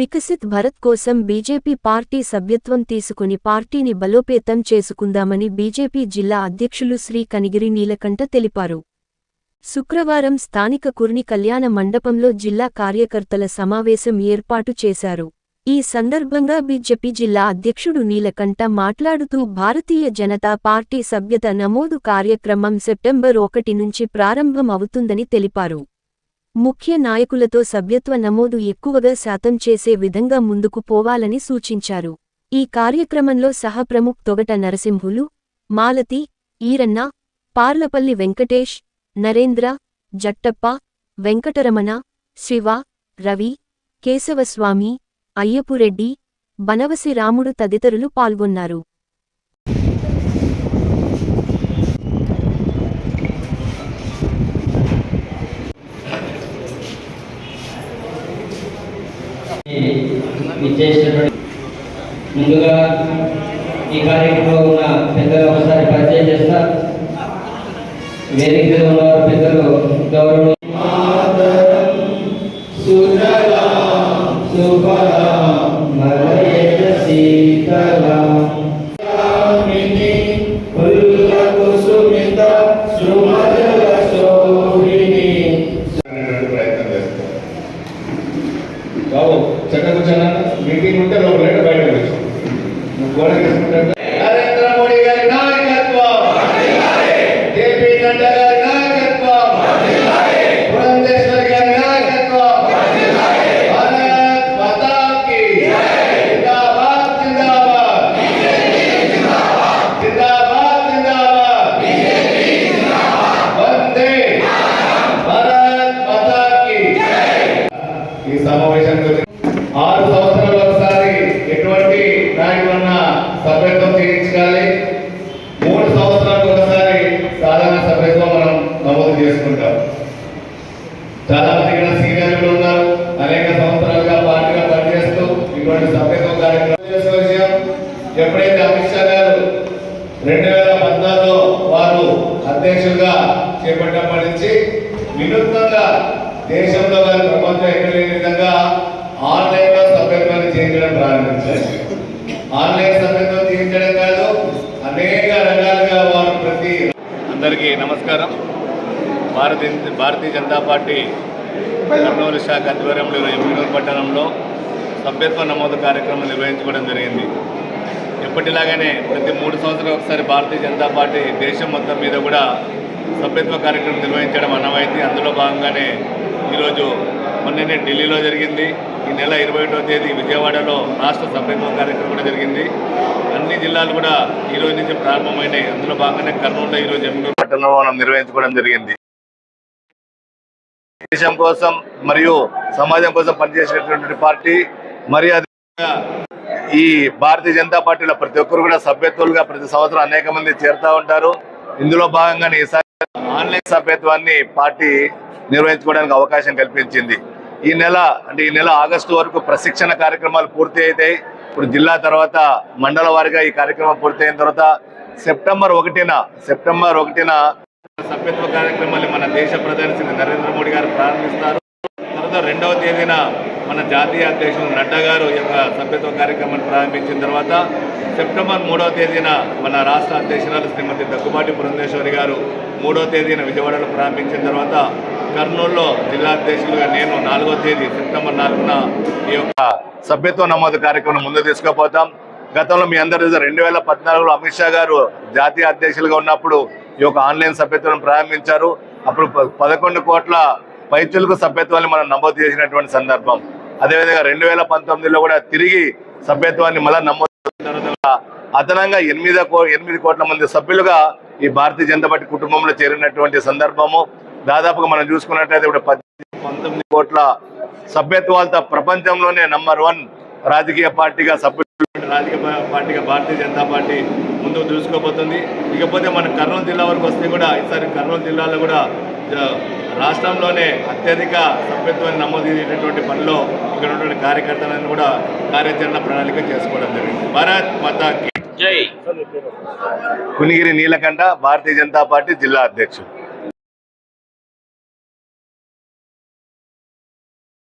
వికసిత్ భరత్ కోసం BJP party సభ్యత్వం తీసుకుని పార్టీని బలోపేతం చేసుకుందామని బీజేపీ జిల్లా అధ్యక్షులు శ్రీ కనిగిరి నీలకంఠ తెలిపారు. శుక్రవారం స్థానిక కుర్ని కళ్యాణ మండపంలో జిల్లా కార్యకర్తల సమావేశం ఏర్పాటు చేశారు. ఈ సందర్భంగా బీజేపీ జిల్లా అధ్యక్షుడు నీలకంఠ మాట్లాడుతూ భారతీయ జనతా పార్టీ సభ్యత నమోదు కార్యక్రమం సెప్టెంబర్ ఒకటి నుంచి ప్రారంభం అవుతుందని తెలిపారు. ముఖ్య నాయకులతో సభ్యత్వ నమోదు ఎక్కువగా శాతం చేసే విధంగా ముందుకు పోవాలని సూచించారు. ఈ కార్యక్రమంలో సహప్రముఖ్ తొగట నరసింహులు మాలతి ఈరన్న పార్లపల్లి వెంకటేష్ నరేంద్ర జట్టప్ప వెంకటరమణ శివ రవి కేశవస్వామి అయ్యపురెడ్డి బనవసి రాముడు తదితరులు పాల్గొన్నారు. ఇచ్చేసినటువంటి ముందుగా ఈ కార్యక్రమంలో ఉన్న సమావేశానికి ఆరు సంవత్సరాల ఒకసారి ఎటువంటి నాయకులన్నా సభ్యత్వం చేయించాలి మూడు సంవత్సరాలకు ఒకసారి సాధారణ సభ్యత్వం మనం నమోదు చేసుకుంటాం. చాలా మంది ఇక్కడ సీనియర్లు ఉన్నారు. అనేక సంవత్సరాలుగా పార్టీగా పనిచేస్తూ ఇటువంటి సభ్యత్వం కార్యక్రమం చేసే విషయం ఎప్పుడైతే అమిత్ షా గారు రెండు వేల పద్నాలుగులో వారు అధ్యక్షులుగా చేపట్టినప్పటి నుంచి వినూత్నంగా దేశంలో కానీ ప్రపంచం ఎక్కడ లేని విధంగా ఆన్లైన్లో సభ్యత్వాన్ని చేయించడం ప్రారంభించారు. ఆన్లైన్ సభ్యత్వం చేయించడం కాదు అనేక రకాలుగా వారు ప్రతి అందరికీ నమస్కారం. భారతీయ భారతీయ జనతా పార్టీ కర్నూలు శాఖ ఆధ్వర్యంలో ఈరోజు పట్టణంలో సభ్యత్వ నమోదు కార్యక్రమం నిర్వహించుకోవడం జరిగింది. ఎప్పటిలాగానే ప్రతి మూడు సంవత్సరాలు ఒకసారి భారతీయ జనతా పార్టీ దేశం మొత్తం మీద కూడా సభ్యత్వ కార్యక్రమం నిర్వహించడం అన్నమైంది అందులో భాగంగానే ఈరోజు మొన్ననే ఢిల్లీలో జరిగింది. ఈ నెల ఇరవై ఒకటో తేదీ విజయవాడలో రాష్ట్ర సభ్యత్వం కార్యక్రమం కూడా జరిగింది. అన్ని జిల్లాలు కూడా ఈ రోజు నుంచి ప్రారంభమైనాయి. అందులో భాగంగానే కర్నూలులో ఈరోజు ఎమ్మిగనూరు పట్టణంలో మనం నిర్వహించుకోవడం జరిగింది. దేశం కోసం మరియు సమాజం కోసం పనిచేసేటటువంటి పార్టీ మరి అది ఈ భారతీయ జనతా పార్టీలో ప్రతి ఒక్కరు కూడా సభ్యత్వాలుగా ప్రతి సంవత్సరం అనేక మంది చేరుతా ఉంటారు. ఇందులో భాగంగానే ఈసారి ఆన్లైన్ సభ్యత్వాన్ని పార్టీ నిర్వహించుకోవడానికి అవకాశం కల్పించింది. ఈ నెల అంటే ఈ నెల ఆగస్టు వరకు ప్రశిక్షణ కార్యక్రమాలు పూర్తి అవుతాయి. ఇప్పుడు జిల్లా తర్వాత మండల వారిగా ఈ కార్యక్రమం పూర్తి అయిన తర్వాత సెప్టెంబర్ ఒకటిన సెప్టెంబర్ ఒకటిన సభ్యత్వ కార్యక్రమాన్ని మన దేశ ప్రధాని శ్రీ నరేంద్ర మోడీ గారు ప్రారంభిస్తారు. తర్వాత రెండవ తేదీన మన జాతీయ అధ్యక్షులు నడ్డా గారు ఈ యొక్క సభ్యత్వ కార్యక్రమాన్ని ప్రారంభించిన తర్వాత సెప్టెంబర్ మూడవ తేదీన మన రాష్ట్ర అధ్యక్షురాలు శ్రీమతి దగ్గుబాటి బృందేశ్వరి గారు మూడవ తేదీన విజయవాడలో ప్రారంభించిన తర్వాత కర్నూలులో జిల్లా అధ్యక్షులుగా నేను నాలుగో తేదీ సెప్టెంబర్ నాలుగున ఈ యొక్క సభ్యత్వ నమోదు కార్యక్రమం ముందు తీసుకుపోతాం. గతంలో మీ అందరి రెండు వేల పద్నాలుగులో అమిత్ షా గారు జాతీయ అధ్యక్షులుగా ఉన్నప్పుడు ఈ యొక్క ఆన్లైన్ సభ్యత్వం ప్రారంభించారు. అప్పుడు ప- పదకొండు కోట్ల పైచులకు సభ్యత్వాన్ని మనం నమోదు చేసినటువంటి సందర్భం. అదేవిధంగా రెండు వేల పంతొమ్మిదిలో కూడా తిరిగి సభ్యత్వాన్ని మళ్ళీ నమోదు అదనంగా ఎనిమిది కో ఎనిమిది కోట్ల మంది సభ్యులుగా ఈ భారతీయ జనతా పార్టీ కుటుంబంలో చేరినటువంటి సందర్భము. దాదాపుగా మనం చూసుకున్నట్లయితే ఇప్పుడు పద్దెనిమిది పంతొమ్మిది కోట్ల సభ్యత్వాలతో ప్రపంచంలోనే నంబర్ వన్ రాజకీయ పార్టీగా సభ్యులు రాజకీయ పార్టీగా భారతీయ జనతా పార్టీ ముందుకు దూసుకోబోతుంది ఇకపోతే మన కర్నూలు జిల్లా వరకు వస్తే కూడా ఈసారి కర్నూలు జిల్లాలో కూడా రాష్ట్రంలోనే అత్యధిక సభ్యత్వాన్ని నమోదు చేసేటటువంటి పనిలో ఇక్కడ ఉన్నటువంటి కార్యకర్తలను కూడా కార్యాచరణ ప్రణాళిక చేసుకోవడం జరిగింది. భారత్ మాతా కునిగిరి నీలకంఠ భారతీయ జనతా పార్టీ జిల్లా అధ్యక్షుడు.